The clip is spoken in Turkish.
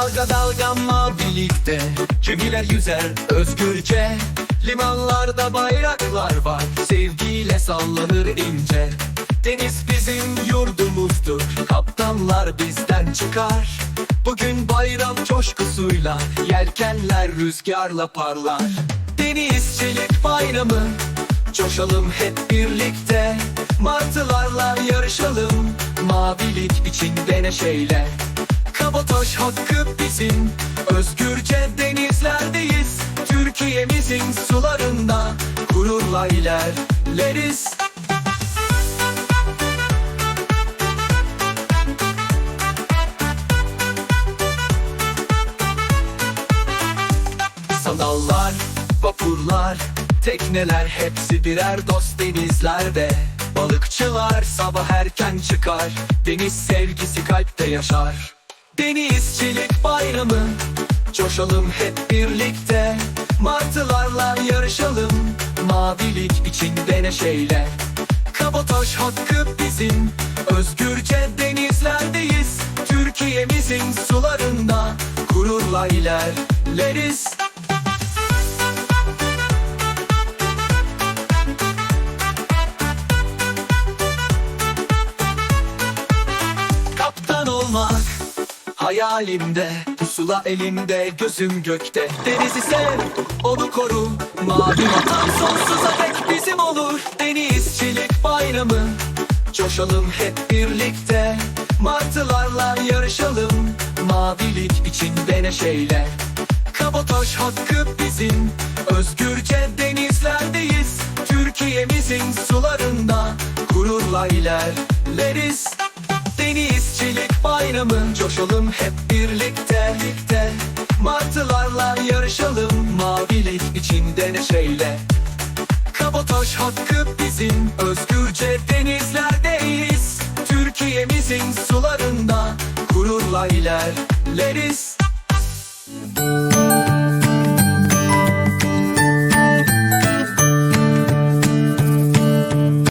Dalga dalga mavilikte Gemiler yüzer özgürce. Limanlarda bayraklar var. Sevgiyle sallanır ince. Deniz bizim yurdumuzdur. Kaptanlar bizden çıkar. Bugün bayram coşkusuyla Yelkenler rüzgarla parlar. Denizcilik bayramı Coşalım hep birlikte. Martılarla yarışalım Mavilik içinde neşeyle Kabotaj hakkı bizim. Özgürce denizlerdeyiz Türkiye'mizin sularında Gururla ilerleriz. Sandallar, vapurlar, tekneler hepsi birer dost denizlerde. Balıkçılar sabah erken çıkar, deniz sevgisi kalpte yaşar Denizcilik bayramı, coşalım hep birlikte. Martılarla yarışalım, mavilik içinde neşeyle. Kabotaj hakkı bizim, özgürce denizlerdeyiz. Türkiye'mizin sularında gururla ilerleriz hayalimde Pusula elimde gözüm gökte. Denizi sev onu koru Mavi vatan sonsuza dek bizim olur. Denizcilik bayramı Coşalım hep birlikte. Martılarla yarışalım Mavilik içinde neşeyle. Kabotaj hakkı bizim Özgürce denizlerdeyiz. Türkiye'mizin sularında Gururla ilerleriz Denizcilik bayramı. Coşalım hep birlikte birlikte. Martılarla yarışalım Mavilik içinde neşeyle. Kabotaj hakkı bizim Özgürce denizlerdeyiz. Türkiye'mizin sularında Gururla ilerleriz